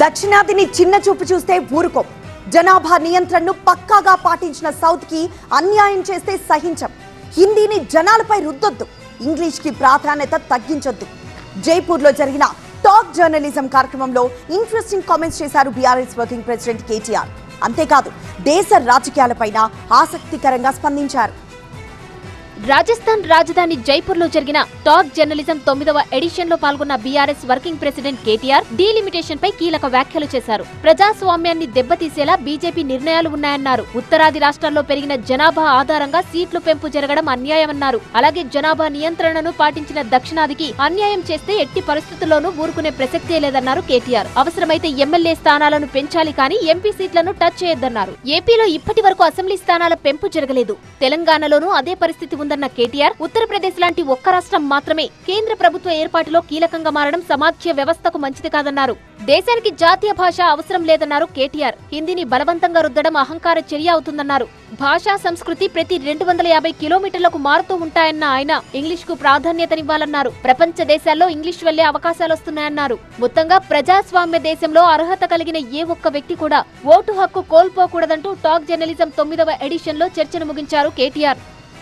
దక్షిణాదిని చిన్న చూపు చూస్తే ఊరుకోం. జనాభా నియంత్రణను పక్కాగా పాటించిన సౌత్కి అన్యాయం చేస్తే సహించం. హిందీని జనాలపై రుద్దొద్దు. ఇంగ్లీష్కి ప్రాధాన్యత తగ్గించొద్దు. జైపూర్లో జరిగిన టాక్ జర్నలిజం కార్యక్రమంలో ఇంట్రెస్టింగ్ కామెంట్స్ చేశారు బీఆర్ఎస్ వర్కింగ్ ప్రెసిడెంట్ కేటీఆర్. అంతేకాదు దేశ రాజకీయాలపైన ఆసక్తికరంగా స్పందించారు. రాజస్థాన్ రాజధాని జైపూర్లో జరిగిన టాక్ జర్నలిజం తొమ్మిదవ ఎడిషన్లో పాల్గొన్న BRS working president KTR delimitation పై కీలక వ్యాఖ్యలు చేశారు. ప్రజాస్వామ్యాన్ని దెబ్బతీసేలా బీజేపీ నిర్ణయాలు ఉన్నాయన్నారు. ఉత్తరాది రాష్ట్రాల్లో పెరిగిన జనాభా ఆధారంగా సీట్లు పెంపు జరగడం అన్యాయమన్నారు. అలాగే జనాభా నియంత్రణను పాటించిన దక్షిణాదికి అన్యాయం చేస్తే ఎట్టి పరిస్థితుల్లోనూ ఊరుకునే ప్రసక్తే లేదన్నారు కేటీఆర్. అవసరమైతే ఎమ్మెల్యే స్థానాలను పెంచాలి కానీ ఎంపీ సీట్లను టచ్ చేయొద్దన్నారు. ఏపీలో ఇప్పటి వరకు అసెంబ్లీ స్థానాల పెంపు జరగలేదు. తెలంగాణలోనూ అదే పరిస్థితి ఉంది. ఉందన్న కేటీఆర్ ఉత్తరప్రదేశ్ లాంటి ఒక్క రాష్ట్రం మాత్రమే కేంద్ర ప్రభుత్వ ఏర్పాటులో కీలకంగా మారడం సమాఖ్య వ్యవస్థకు మంచిది కాదన్నారు. దేశానికి జాతీయ భాష అవసరం లేదన్నారు కేటీఆర్. హిందీని బలవంతంగా రుద్దడం అహంకార చర్య అవుతుందన్నారు. భాషా సంస్కృతి ప్రతి రెండు వందల యాభై కిలోమీటర్లకు మారుతూ ఉంటాయన్న ఆయన ఇంగ్లీష్కు ప్రాధాన్యతనివ్వాలన్నారు. ప్రపంచ దేశాల్లో ఇంగ్లీష్ వెళ్ళే అవకాశాలు వస్తున్నాయన్నారు. మొత్తంగా ప్రజాస్వామ్య దేశంలో అర్హత కలిగిన ఏ ఒక్క వ్యక్తి కూడా ఓటు హక్కు కోల్పోకూడదంటూ టాక్ జర్నలిజం తొమ్మిదవ ఎడిషన్లో చర్చను ముగించారు కేటీఆర్.